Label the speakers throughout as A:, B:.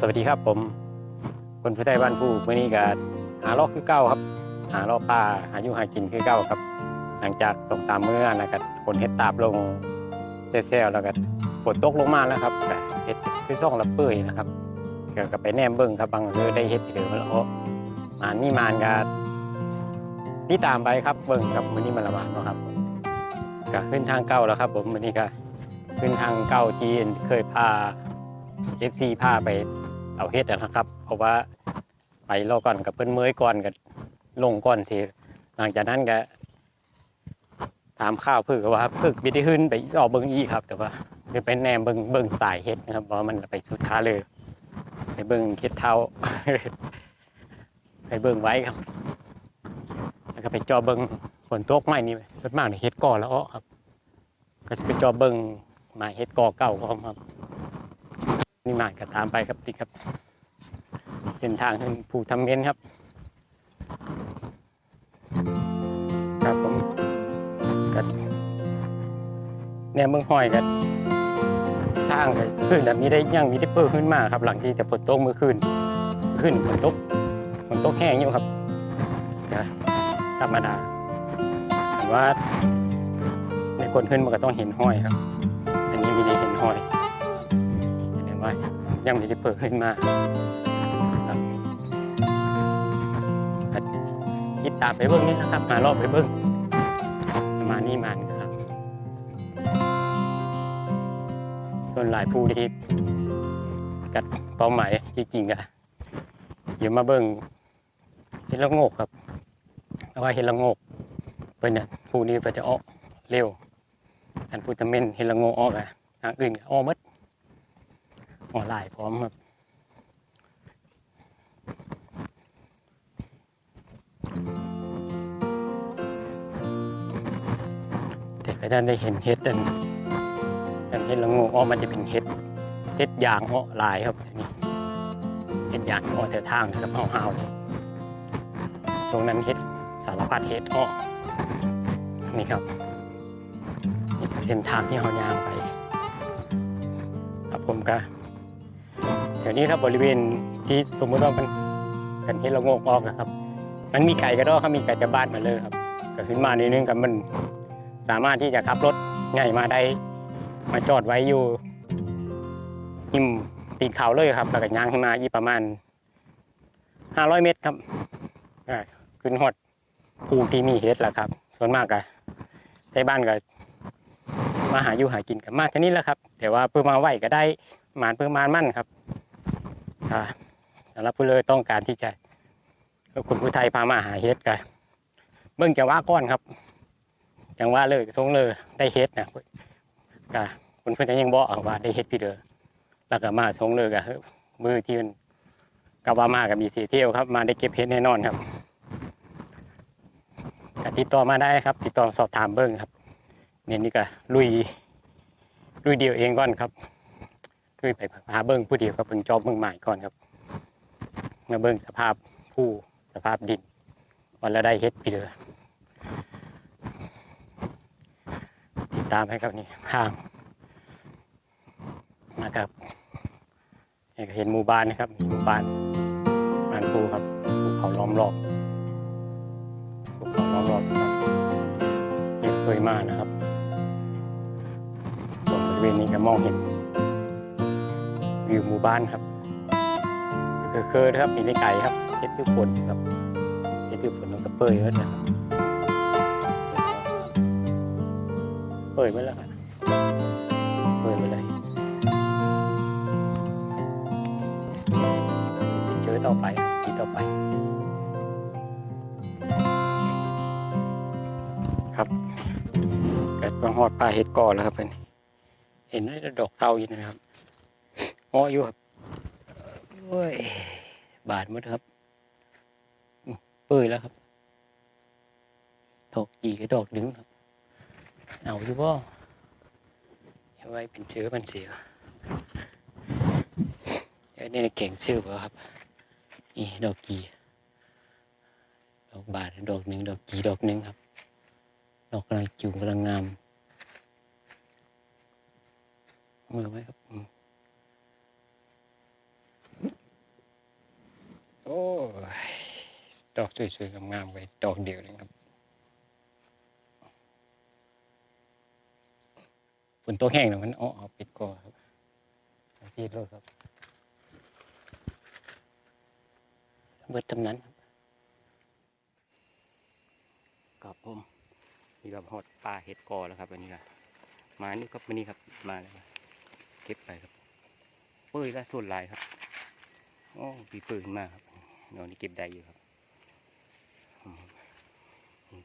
A: สวัสดีครับผม คนผู้ใต้บ้านผู้เมื่อนี้ก็หาลอกคือเก้าครับ หาลอกป้าหาอยู่หากินคือเก้าครับ หลังจากตกสามเมื้อนะครับฝนเฮ็ดตาบลงเซี่ยวๆแล้วก็ฝนตกลงมาแล้วครับเฮ็ดคือซ่องละเปื่อยนะครับเกี่ยวกับไปแนมเบิ่งครับบางเออได้เฮ็ดหรือมันเอามานี่มานก็นี่ตามไปครับเบิ่งครับมื้อนี้มันละหมาดเนาะครับก็ขึ้นทางเก้าแล้วครับ ผมมื้อนี้ก็ขึ้นทางเก้าที่เคยพา FC พาไปเอาเฮ็ดนะครับ เพราะว่าไปรอก่อนกับเพิ่อนเมยก่อนกับลงก่อนสิหลังจากนั้นก็ถามข้าวเพื่อกว่าเพิ่งบิไดขึ้นไปออกเบิงอีครับ แต่ว่าคือไปแนมเบิงเบิงสายเฮ็ดนะครับเพราะมันไปสุดขาเลย ไปเบิงเฮ็ดเท้าไปเบิงไว้ครับ แล้วก็ไปจอเบิงฝนตกใหม่นี่ส่วนมากนี่เฮ็ดก่อแล้วอ้อครับ ก็จะไปจอเบิงมาเฮ็ดก่อเก่าก็ครับ นี่มานก็ตามไปครับติครับ เส้นทางขึ้นภูทำเมนครับ ครับผมก็เนี่ยเมืองห้อยก็ทางก็ขึ้นแบบนี้ได้ยังมีได้เพิ่มขึ้นมาครับ หลังที่จะฝนตกเมื่อคืนขึ้นฝนตกฝนตกแห้งอยู่ครับก็ธรรมดาแต่ว่าในคนขึ้นมันก็ต้องเห็นห้อยครับ ว่ยังไม่ได้เปิดขึ้นมาคิดตามไปเบิ้งนี่นะครับ มารอบไปเบิ้งมานี้มันครับ ส่วนหลายผู้ที่กัดเป้าหมายจริงๆอะเดี๋ยวมาเบิ้งเห็ดละงกครับเพราะว่าเห็ดละงกเป็นเนี่ยผู้นี้ก็จะออเร็วอันผู้จะเม่นเห็ดละงกอ้อกอะทางอื่นก็อมด หัวลายพร้อมครับแต่ก็จะได้เห็นเห็ดอันอันเห็ดละงูอ้อมันจะเป็นเห็ดเห็ดยางอ้อลายครับนี่เห็ดยางอ้อแต่ทางนะครับเอาๆเลยตรงนั้นเห็ดสารพัดเห็ดอ้อนี่ครับนี่เป็นเส้นทางที่เขายางไปครับผมก็ เดี๋ยวนี้ครับบริเวณที่สมมติว่ามันเป็นที่เราโงกออกอะครับ มันมีไก่กระดอกครับมีไก่จะบ้านมาเลยครับก็ขึ้นมาในนึงกับมันสามารถที่จะขับรถง่ายมาได้ มาจอดไว้อยู่หิมตีนเขาเลยครับแล้วก็ย่างขึ้นมาอีกประมาณห้าร้อยเมตรครับขึ้นฮอดภูที่มีเฮ็ดแหละครับ ส่วนมากอะในบ้านก็มาหาอยู่หากินกันมากแค่นี้แหละครับ แต่ว่าเพื่อมาไหวก็ได้หมานเพื่อมานมั่นครับ สำหรับผู้เลยต้องการที่จะคุณผู้ไทยพามาหาเฮ็ดกันเบิ่งจังหวะก้อนครับ จังหวะเลยทรงเลยได้เฮ็ดนะก็คุณเพื่อนจะยังบอกว่าได้เฮ็ดพี่เด้อแล้วก็มาทรงเลยก็มือที่มันกับว่ามากับมีสีเที่ยวครับ มาได้เก็บเฮ็ดแน่นอนครับกติดต่อมาได้ครับ ติดต่อสอบถามเบิ่งครับเนี่ยนี่ก็ลุยลุยเดียวเองก่อนครับ ลุยไปหาเบิ้งผู้เดียวครับเพิ่งจอบเบิ้งใหม่ก่อนครับมาเบิ้งสภาพผู้สภาพดินวันละได้เฮ็ดปีเดือติดตามให้ครับนี่ทางนะครับนี่ก็เห็นหมู่บ้านนะครับหมู่บ้านบ้านภูครับภูเขาล้อมรอบภูเขาล้อมรอบนะครับที่เคยมานะครับบริเวณนี้ก็มองเห็น วิวหมู่บ้านครับคือเคยครับมีในไก่ครับเฮ็ดคือฝนครับเฮ็ดคือฝนแล้วก็เปื่อยแล้วนะครับเปยไปแล้วครับเปยไปเลยเจอต่อไปครับทีต่อไป ครับเกิดมาหอดปลาเห็ดก่อแล้วครับเพิ่นเห็นไหมดอกเตาอยู่นะครับ อ้ออยู่ครับโอ้ยบาดหมดครับอื้อเปื่อยแล้วครับดอกจีกับดอกดึงครับ เอาอยู่บ่เอาไว้เป็นเชื้อมันเสียเดี๋ยวนี่เก่งชื่อบ่ครับนี่ดอกกีดอกบาดดอกหนึ่งดอกจีดอกหนึ่งครับ ดอกกำลังจูงกำลังงามมือไว้ครับอืม โอ้ดอกสวยๆงามๆไว้ดอกเดียวเลยครับฝนตกแห้งแล้วมันอาเอาปิดก่อครับเอาที่รถครับเบิดจำนั้นครับผมนี่ครับฮอดปลาเห็ดกอแล้วครับอันนี้ครับมานี่ครับวันนี้ครับมาแล้วครับเก็บไปครับ เปื่อยและส่วนลายครับ โอ้ปีเปื่อยขึ้นมากครับ นอนนี่เก็บได้อยู่ครับ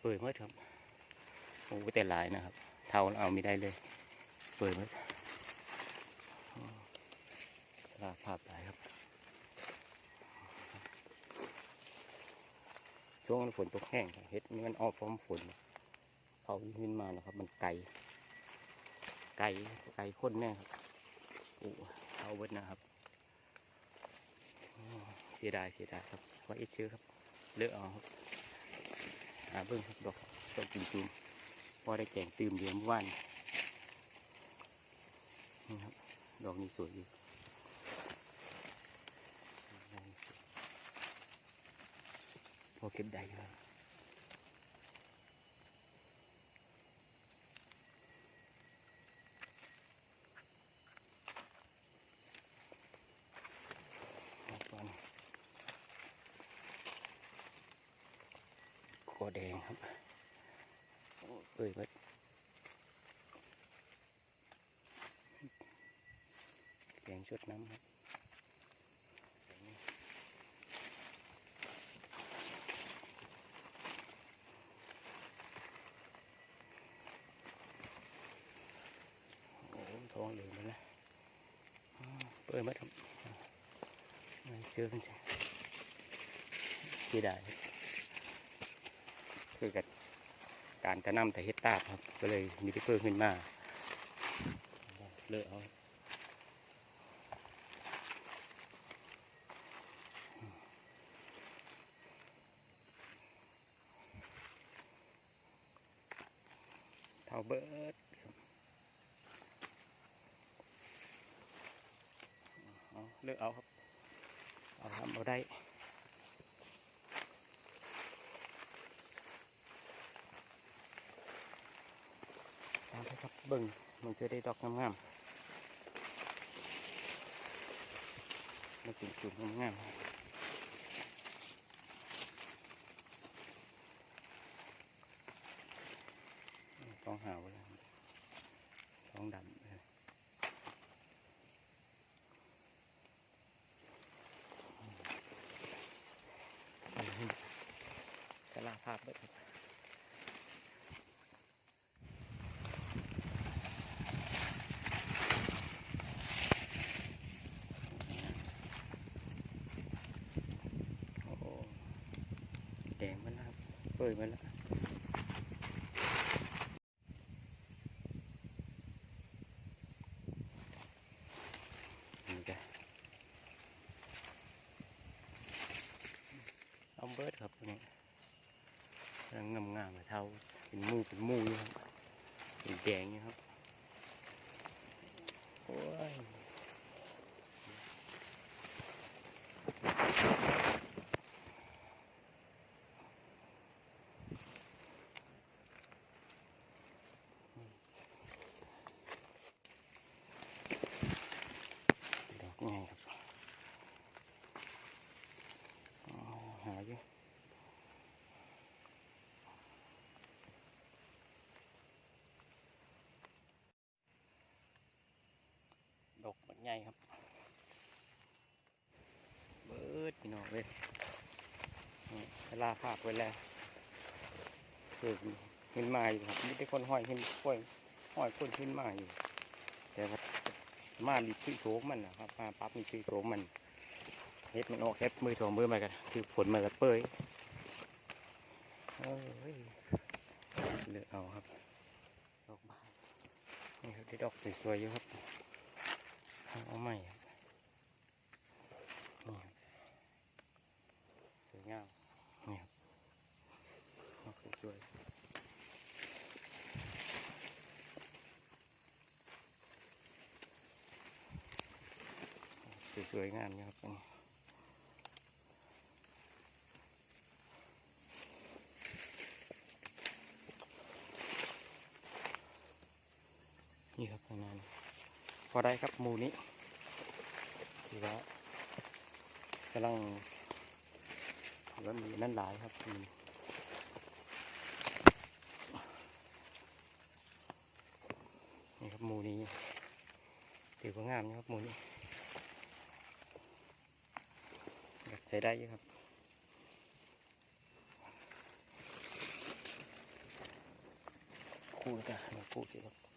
A: เปื่อยหมดครับโอ้แต่หลายนะครับ เท่าเอาไม่ได้เลย เปิดไว้อืมลาภาพหลายครับ ช่วงฝนตกแห้งเฮ็ดนี่มันออกพร้อมฝนเผาขึ้นมาแล้วครับ มันไก่ไก่ไก่ข้นแน่ครับโอ้เอาเบิดนะครับ เสียดายเสียดายครับว่าอ็ดซื้อครับเลือกเอาครับหาเบิ้งครับดอกดอกจุ่มๆพอได้แกงตื่มเดียมื่อวานนี่ครับดอกนี้สวยดีพอเก็บได้อยู่ครับเอาก่อนคอแดงครับโอ้ เอ้ยเบิดแกงชุดน้ำครับโอ้ท้องเหลืองเลยนะเปิดมาทำไม่เชื่อกันสิเสียดายคือกับ การกระนำแต่เฮ็ดตาบครับ ก็เลยมีที่เพิ่มขึ้นมาเลือกเอาเท่าเบิดครับเอาเลือกเอาครับ เอาทำเอาได้ ตามไปครับ เบิ่งมันจะได้ดอกงามๆแล้วจุ่มๆงามๆต้องหาไว้แล้วต้องดำเลยสลาภาพเบิดครับ โอ้โหแดงมันนะครับ เปิดมันแล้วเอาเบิร์ดครับนี่ยังงามงามๆเท่าเป็นมูเป็นมูอยู่ครับเป็นแดงอยู่ครับโอ้ย ดอกไงครับอ๋อหาอยู่ดอกมัน ใหญ่ครับ เบิดพี่น้องเลยเวลาภาพไว้แล้วเกิดขึ้นมาอยู่ครับมีแต่คนห้อยขึ้นห้อยห้อยคนขึ้นมาอยู่ แต่ว่ามามีชื่อโฉมมันนะครับ มาปั๊บมีชื่อโฉมมันเฮ็ดมันออกเฮ็ดมือสองมือมากันคือผลมันก็เปื่อยเอ้ยเลือกเอาครับดอกบานนี่ครับได้ดอกสวยๆอยู่ครับ เอาใหม่ครับนี่สวยงามนี่ครับดอกสวยสวยงามนะครับนี่ อได้ครับหมูนี้ถือว่ากำลังถือว่ามีนั่นหลายครับมีนี่ครับหมูนี้ถือว่างามนะครับหมูนี้ใส่ได้อยู่ครับคู่กันมาคู่สิครับ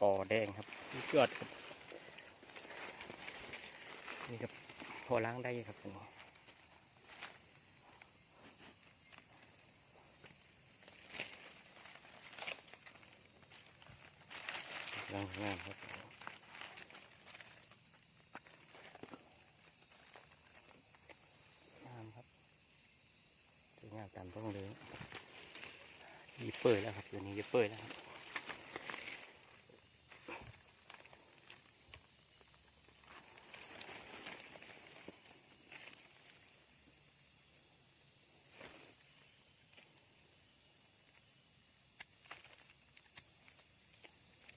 A: ปอแดงครับสุดยอดครับนี่ครับพอล้างได้ครับตรงนี้กำลังงามครับงามครับสวยงามตามต้องเลยยีเปิดแล้วครับตัวนี้ยีเปิดแล้วครับ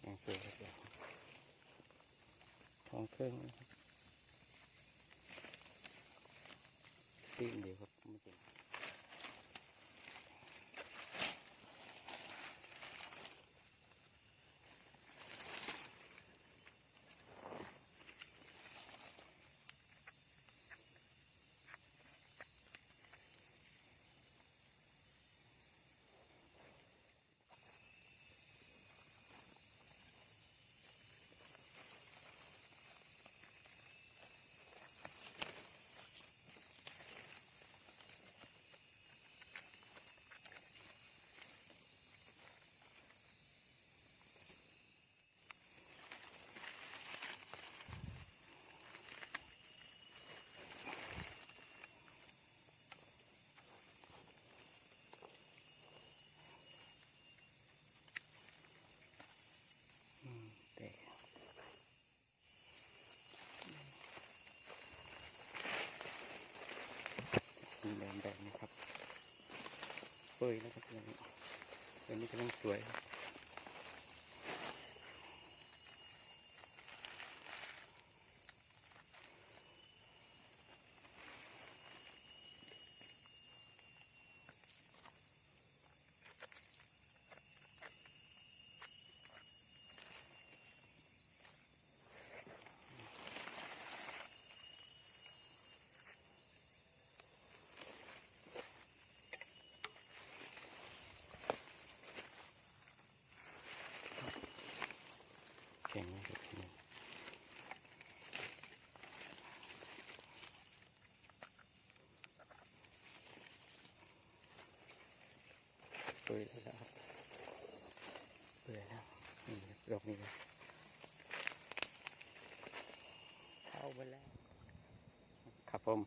A: ยังสวยครับ ท้องเครื่องนะครับ ตีนเดียวครับไม่เป็นอืมแต่มีแดงแบบนี้ครับ เปยนะครับอย่างนี้อันนี้กำลังสวยครับแข็งนะครับนี่เปื่อยแล้วครับเปื่อยแล้วนี่ครับดอกนี้เข้าไปแล้วครับผม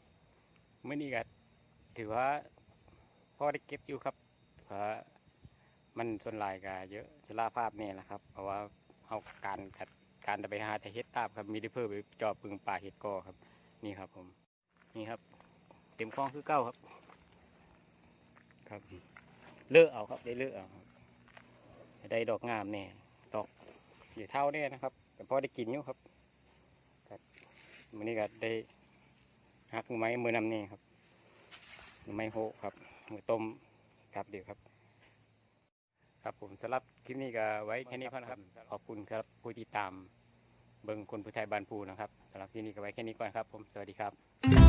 A: ไม่นี่ก็ถือว่าพ่อได้เก็บอยู่ครับเพราะมันส่วนลายก็เยอะสลาภาพนี่แหละครับ เพราะว่าเอาการขัดการจะไปหาแต่เห็ดตาบครับมีได้เพิ่มไปจอบปึงป่าเห็ดกอครับ นี่ครับผม นี่ครับ เต็มคลองคือเก้าครับ ครับ เลือกเอาครับได้เลือกเอาได้ดอกงามเนี่ยดอกอยู่เท่าเนี่ยนะครับแต่พอได้กินอยู่ครับครับวันนี้ก็ได้หักมือไม้มือนำนี่ครับมือไม้โหครับมือต้มครับเดี๋ยวครับ ครับผมสำหรับคลิปนี้ก็ไว้แค่นี้ก่อนะครับ ขอบคุณครับผู้ที่ตามเบิงคนผู้ไทยบานปูนะครับสำหรับคลิปนี้ก็ไว้แค่นี้ก่อนครับ ผมสวัสดีครับ